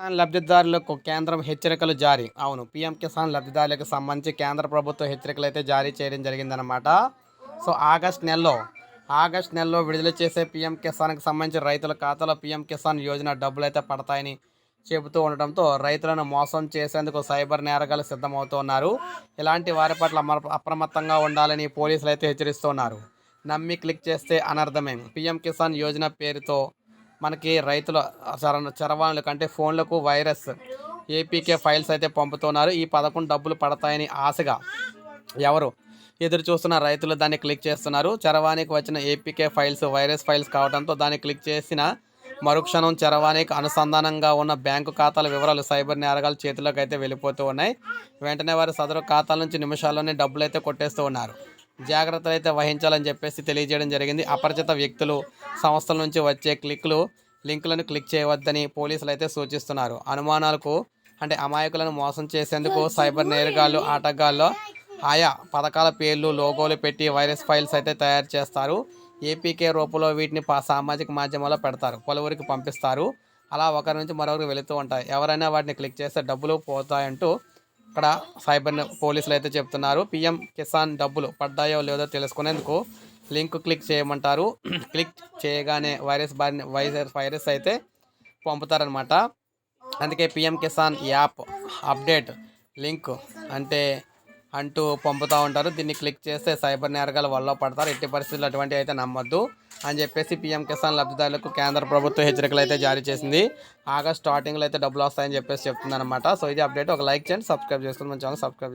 కిసాన్ లబ్ధిదారులకు కేంద్రం హెచ్చరికలు జారీ. అవును పీఎం కిసాన్ లబ్ధిదారులకు సంబంధించి కేంద్ర ప్రభుత్వ హెచ్చరికలు అయితే జారీ చేయడం జరిగిందనమాట సో ఆగస్ట్ నెలలో ఆగస్ట్ నెలలో విడుదల చేసే పీఎం కిసాన్కి సంబంధించి రైతుల ఖాతాలో పీఎం కిసాన్ యోజన డబ్బులు అయితే పడతాయని చెబుతూ ఉండటంతో రైతులను మోసం చేసేందుకు సైబర్ నేరగాలు సిద్ధమవుతున్నారు ఇలాంటి వారి పట్ల అప్రమత్తంగా ఉండాలని పోలీసులు అయితే హెచ్చరిస్తున్నారు నమ్మి క్లిక్ చేస్తే అనర్థమే? పీఎం కిసాన్ యోజన పేరుతో మనకి రైతుల చర చరవాణుల కంటే ఫోన్లకు వైరస్ ఏపీకే ఫైల్స్ అయితే పంపుతున్నారు. ఈ పథకం డబ్బులు పడతాయని ఆశగా ఎవరు ఎదురు చూస్తున్న రైతులు దాన్ని క్లిక్ చేస్తున్నారు. చరవాణికి వచ్చిన ఏపీకే ఫైల్స్ వైరస్ ఫైల్స్ కావడంతో దాన్ని క్లిక్ చేసిన మరుక్షణం చరవాణికి అనుసంధానంగా ఉన్న బ్యాంకు ఖాతాల వివరాలు సైబర్ నేరగాల చేతిలోకి అయితే వెళ్ళిపోతూ ఉన్నాయి. వెంటనే వారి సదరు ఖాతాల నుంచి నిమిషాల్లోనే డబ్బులు అయితే కొట్టేస్తూ ఉన్నారు. జాగ్రత్తలు అయితే వహించాలని చెప్పేసి తెలియజేయడం జరిగింది. అపరిచిత వ్యక్తులు సంస్థల నుంచి వచ్చే క్లిక్లు లింకులను క్లిక్ చేయవద్దని పోలీసులు అయితే సూచిస్తున్నారు. అనుమానాలకు అంటే అమాయకులను మోసం చేసేందుకు సైబర్ నేరగాళ్ళు ఆటగాళ్ళు ఆయా పథకాల పేర్లు లోగోలు పెట్టి వైరస్ ఫైల్స్ అయితే తయారు చేస్తారు. ఏపీకే రూపంలో వీటిని పా- సామాజిక మాధ్యమాల్లో పెడతారు. పలువురికి పంపిస్తారు. అలా ఒకరి నుంచి మరొకరికి వెళుతూ ఉంటాయి. ఎవరైనా వాటిని క్లిక్ చేస్తే డబ్బులు పోతాయంటూ అక్కడ సైబర్ పోలీసులు అయితే చెప్తున్నారు. పిఎం కిసాన్ డబ్బులు పడ్డాయో లేదో తెలుసుకునేందుకు లింక్ క్లిక్ చేయమంటారు. క్లిక్ చేయగానే వైరస్ బారిన వైరస్ వైరస్ అయితే పంపుతారనమాట. అందుకే P M Kisan app update link అంటే అంటూ పంపుతూ ఉంటారు. దీన్ని క్లిక్ చేస్తే సైబర్ నేరగాలు వల్ల పడతారు. ఎట్టి పరిస్థితుల్లో అటువంటివి అయితే నమ్మొద్దు. అని చెప్పేసి పిఎం కిసాన్ లబ్ధిదారులకు కేంద్ర ప్రభుత్వం హెచ్చరికలు అయితే జారీ చేసింది. ఆగస్ట్ స్టార్టింగ్లో అయితే డబ్బులు వస్తాయని చెప్పేసి చెప్తుంది అనమాట సో ఇది అప్డేట్. ఒక లైక్ చేయండి సబ్స్క్రైబ్ చేసుకుని మన ఛానల్ సబ్స్క్రైబ్